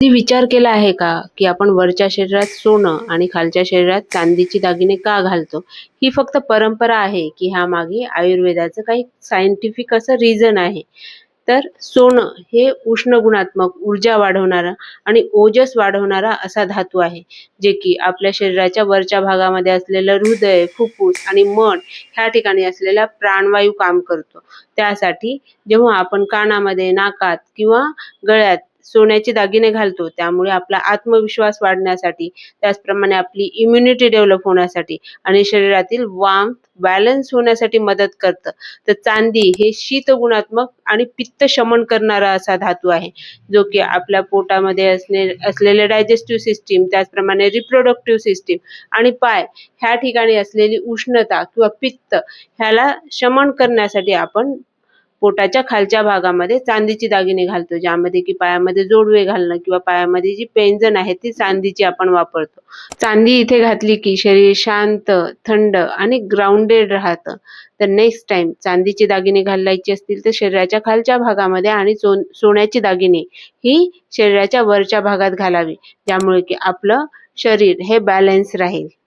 कधी विचार केला आहे का की आपण वरच्या शरीरात सोनं आणि खालच्या शरीरात चांदीची दागिने का घालतो? ही फक्त परंपरा आहे की ह्या मागे आयुर्वेदाचं काही सायंटिफिक असं रिझन आहे. तर सोनं हे उष्ण गुणात्मक ऊर्जा वाढवणारा आणि ओजस वाढवणारा असा धातू आहे जे की आपल्या शरीराच्या वरच्या भागामध्ये असलेलं हृदय फुफ्फुस आणि मन ह्या ठिकाणी असलेला प्राणवायू काम करतो. त्यासाठी जेव्हा आपण कानामध्ये नाकात किंवा गळ्यात सोन्याचे दागिने घालतो. त्यामुळे आपला आत्मविश्वास वाढण्यासाठी त्याचप्रमाणे आपली इम्युनिटी डेव्हलप होण्यासाठी आणि शरीरातील वाम बॅलन्स होण्यासाठी मदत करतं. तर चांदी हे शीत गुणात्मक आणि पित्त शमन करणारा असा धातू आहे जो की आपल्या पोटामध्ये असणे असलेले डायजेस्टिव्ह सिस्टीम त्याचप्रमाणे रिप्रोडक्टिव्ह सिस्टीम आणि पाय ह्या ठिकाणी असलेली उष्णता किंवा पित्त ह्याला शमन करण्यासाठी आपण पोटाच्या खालच्या भागामध्ये चांदीची दागिने घालतो ज्यामध्ये की पायामध्ये जोडवे घालणं किंवा पायामध्ये जी पेंजण आहे ती चांदीची आपण वापरतो. चांदी इथे घातली की शरीर शांत थंड आणि ग्राउंडेड राहतं. तर नेक्स्ट टाइम चांदीचे दागिने घालायचे असतील तर शरीराच्या खालच्या भागामध्ये आणि सोन्याची दागिने ही शरीराच्या वरच्या भागात घालावी ज्यामुळे की आपलं शरीर हे बॅलन्स राहील.